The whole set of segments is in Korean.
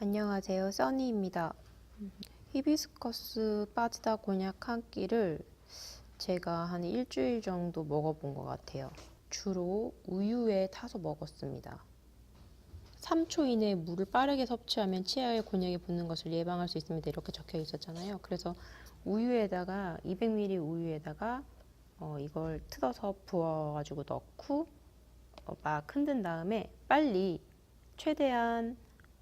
안녕하세요. 써니입니다. 히비스커스 빠지다 곤약 한 끼를 제가 한 일주일 정도 먹어본 것 같아요. 주로 우유에 타서 먹었습니다. 3초 이내에 물을 빠르게 섭취하면 치아에 곤약이 붙는 것을 예방할 수 있습니다. 이렇게 적혀 있었잖아요. 그래서 우유에다가 200ml 우유에다가 어, 이걸 뜯어서 부어가지고 넣고 어, 막 흔든 다음에 빨리 최대한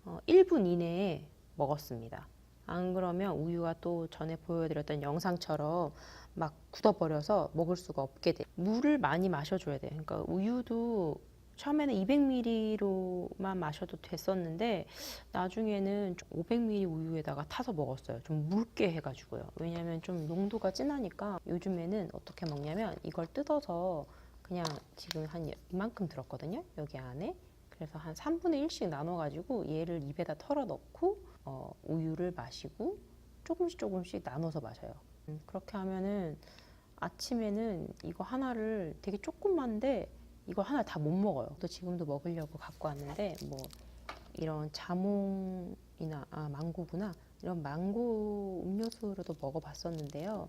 어, 1분 이내에 먹었습니다. 안 그러면 우유가 또 전에 보여드렸던 영상처럼 막 굳어버려서 먹을 수가 없게 돼. 물을 많이 마셔줘야 돼. 그러니까 우유도 처음에는 200ml로만 마셔도 됐었는데 나중에는 500ml 우유에다가 타서 먹었어요. 좀 묽게 해가지고요. 왜냐면 좀 농도가 진하니까 요즘에는 어떻게 먹냐면 이걸 뜯어서 그냥 지금 한 이만큼 들었거든요. 여기 안에. 그래서 한 3분의 1씩 나눠가지고 얘를 입에다 털어 넣고 어, 우유를 마시고 조금씩 조금씩 나눠서 마셔요. 음, 그렇게 하면은 아침에는 이거 하나를 되게 조그만데 이거 하나 다 못 먹어요. 또 지금도 먹으려고 갖고 왔는데 뭐 이런 자몽이나 아 망고구나 이런 망고 음료수로도 먹어봤었는데요.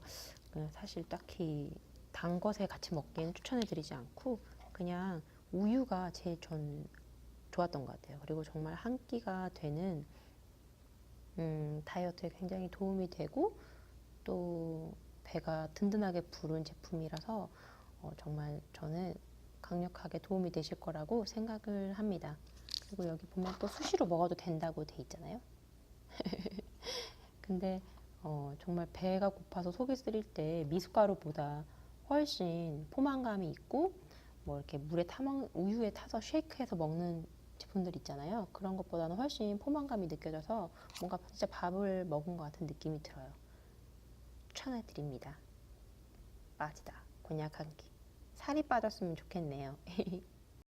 그냥 사실 딱히 단 것에 같이 먹기에는 추천해드리지 않고 그냥 우유가 제일 전 좋았던 것 같아요. 그리고 정말 한 끼가 되는 음, 다이어트에 굉장히 도움이 되고 또 배가 든든하게 부른 제품이라서 어, 정말 저는 강력하게 도움이 되실 거라고 생각을 합니다. 그리고 여기 보면 또 수시로 먹어도 된다고 돼 있잖아요. 근데 어, 정말 배가 고파서 속이 쓰릴 때 미숫가루보다 훨씬 포만감이 있고 뭐 이렇게 물에 타먹 우유에 타서 쉐이크해서 먹는 제품들 있잖아요. 그런 것보다는 훨씬 포만감이 느껴져서 뭔가 진짜 밥을 먹은 것 같은 느낌이 들어요. 추천해 드립니다. 빠지다 곤약 한 끼. 살이 빠졌으면 좋겠네요.